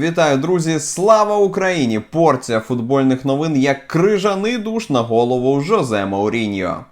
Вітаю, друзі! Слава Україні! Порція футбольних новин як крижаний душ на голову Жозе Мауріньо.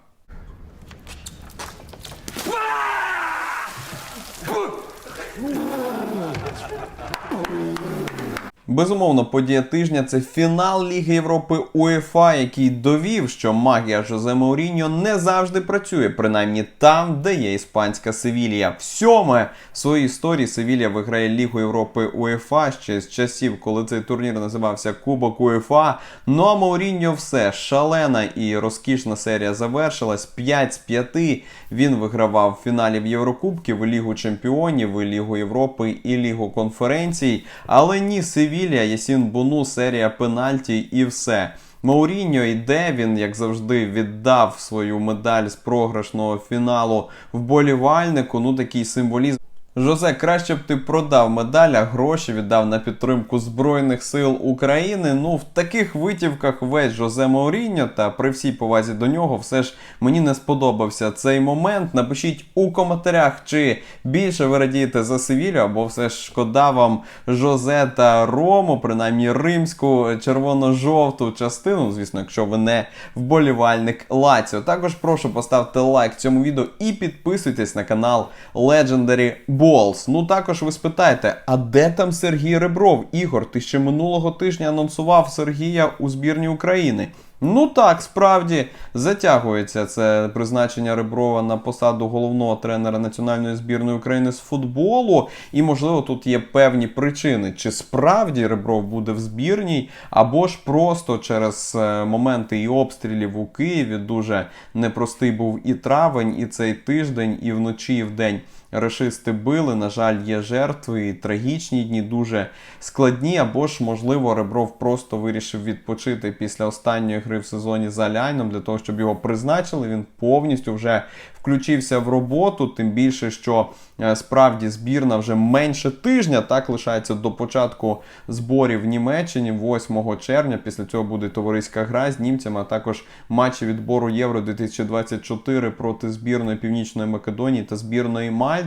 Безумовно, подія тижня це фінал Ліги Європи УЄФА, який довів, що магія Жозе Мауріньо не завжди працює, принаймні там, де є іспанська Севілія. Всьоме в своїй історії Севілія виграє Лігу Європи УЄФА ще з часів, коли цей турнір називався Кубок УЄФА. Ну а Мауріньо все шалена і розкішна серія завершилась. 5 з 5 він вигравав в фіналі в Єврокубків, Лігу Чемпіонів, Лігу Європи, і Лігу конференцій. Але ні, Севілія, Ясін єсінбуну серія пенальті і все. Мауріньо йде, він, як завжди, віддав свою медаль з програшного фіналу вболівальнику. Ну такий символізм. Жозе, краще б ти продав медаль, а гроші віддав на підтримку Збройних сил України. Ну, в таких витівках весь Жозе Мауріньо, та при всій повазі до нього, все ж мені не сподобався цей момент. Напишіть у коментарях, чи більше ви радієте за Севілю, або все ж шкода вам Жозе та Рому, принаймні римську червоно-жовту частину. Звісно, якщо ви не вболівальник Лаціо. Також прошу поставити лайк цьому відео і підписуйтесь на канал Legendary Balls. Ну також ви спитаєте, а де там Сергій Ребров? Ігор, ти ще минулого тижня анонсував Сергія у збірні України. Ну так, справді затягується це призначення Реброва на посаду головного тренера національної збірної України з футболу. І, можливо, тут є певні причини, чи справді Ребров буде в збірній, або ж просто через е, моменти і обстрілів у Києві дуже непростий був і травень, і цей тиждень, і вночі, і вдень. Рашисти били, на жаль, є жертви, і трагічні дні дуже складні. Або ж, можливо, Ребров просто вирішив відпочити після останньої гри в сезоні за Ляйном для того, щоб його призначили. Він повністю вже включився в роботу. Тим більше, що е, справді збірна вже менше тижня так лишається до початку зборів в Німеччині 8 червня. Після цього буде товариська гра з німцями, а також матчі відбору Євро 2024 проти збірної Північної Македонії та збірної Мальти.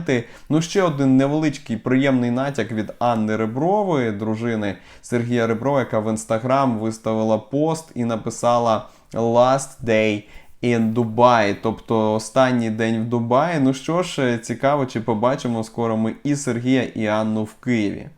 Ну ще один невеличкий приємний натяк від Анни Ребрової, дружини Сергія Реброва, яка в інстаграм виставила пост і написала Last day in Dubai, тобто останній день в Дубаї. Ну що ж, цікаво, чи побачимо скоро ми і Сергія, і Анну в Києві.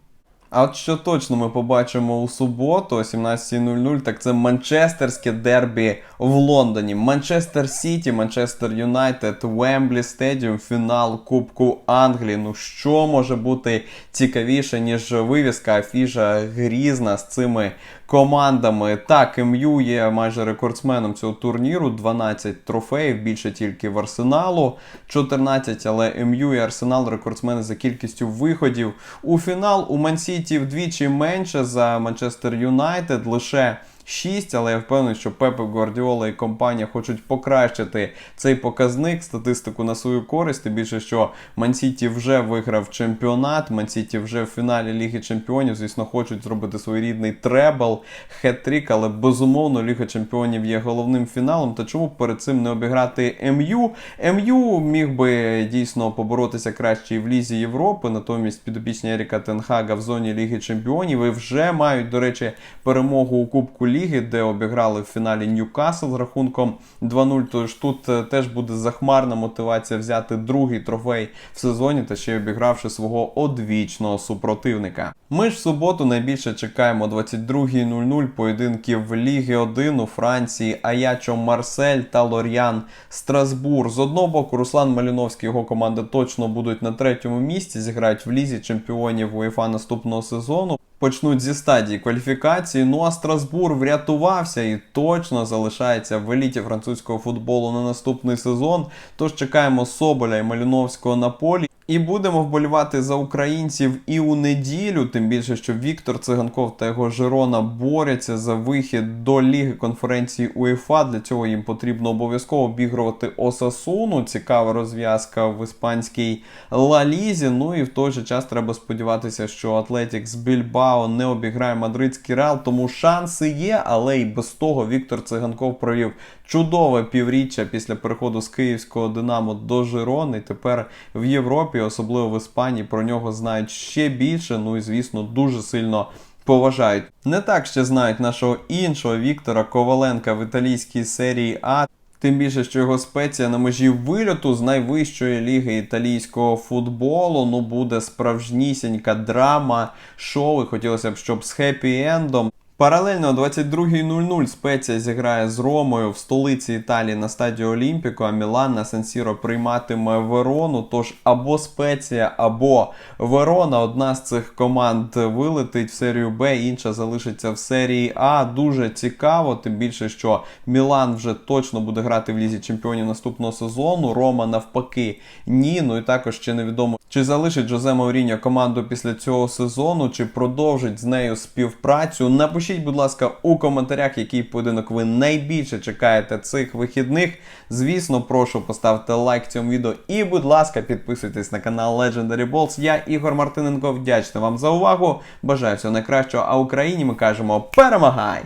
А от що точно ми побачимо у суботу о 17.00, так це манчестерське дербі в Лондоні. Манчестер Сіті, Манчестер Юнайтед, Вемблі Стедіум, фінал Кубку Англії. Ну що може бути цікавіше, ніж вивіска афіша грізна з цими командами. Так, МЮ є майже рекордсменом цього турніру. 12 трофеїв, більше тільки в Арсеналу. 14, але МЮ і Арсенал рекордсмени за кількістю виходів у фінал. У Мансіті вдвічі менше за Манчестер Юнайтед. Лише 6, але я впевнений, що Пепе Гвардіола і компанія хочуть покращити цей показник, статистику на свою користь. Тим більше, що Мансіті вже виграв чемпіонат, Мансіті вже в фіналі Ліги Чемпіонів. Звісно, хочуть зробити своєрідний требл, хет-трік, але безумовно Ліга Чемпіонів є головним фіналом. Та чому перед цим не обіграти МЮ? МЮ міг би дійсно поборотися краще і в Лізі Європи, натомість підопічні Еріка Тенхага в зоні Ліги Чемпіонів і вже мають, до речі, перемогу у Кубку Ліги, де обіграли в фіналі Ньюкасл з рахунком 2-0. Тож тут е, теж буде захмарна мотивація взяти другий трофей в сезоні та ще й обігравши свого одвічного супротивника. Ми ж в суботу найбільше чекаємо 22.00 поєдинків Ліги 1 у Франції, Аячо Марсель та Лор'ян Страсбур. З одного боку, Руслан Маліновський його команда точно будуть на третьому місці, зіграють в лізі чемпіонів УЄФА наступного сезону. Почнуть зі стадії кваліфікації. Ну а Страсбур врятувався і точно залишається в еліті французького футболу на наступний сезон. Тож чекаємо Соболя і Маліновського на полі. І будемо вболівати за українців і у неділю, тим більше, що Віктор Циганков та його Жирона борються за вихід до Ліги конференції УЄФА. Для цього їм потрібно обов'язково обігрувати Осасуну. Цікава розв'язка в іспанській Ла-Лізі. Ну і в той же час треба сподіватися, що Атлетік з Більбао не обіграє мадридський Реал, тому шанси є, але і без того Віктор Циганков провів чудове півріччя після переходу з київського Динамо до Жирони. Тепер в Європі, особливо в Іспанії, про нього знають ще більше. Ну і звісно, дуже сильно. Поважають не так ще знають нашого іншого Віктора Коваленка в італійській серії А. Тим більше, що його спеція на межі вильоту з найвищої ліги італійського футболу. Ну буде справжнісінька драма, шоу. І хотілося б, щоб з хеппі-ендом. Паралельно о 22.00 спеція зіграє з Ромою в столиці Італії на стадії Олімпіко, а Мілан на Сан-Сіро прийматиме Верону. Тож або спеція, або Верона. Одна з цих команд вилетить в серію Б, інша залишиться в серії А. Дуже цікаво, тим більше, що Мілан вже точно буде грати в лізі чемпіонів наступного сезону. Рома навпаки ні. Ну і також ще невідомо, чи залишить Жозе Мауріньо команду після цього сезону, чи продовжить з нею співпрацю. Напишіть, будь ласка, у коментарях, який поєдинок ви найбільше чекаєте цих вихідних. Звісно, прошу поставте лайк цьому відео і, будь ласка, підписуйтесь на канал Legendary Balls. Я Ігор Мартиненко вдячний вам за увагу. Бажаю всього найкращого. А Україні ми кажемо перемагай!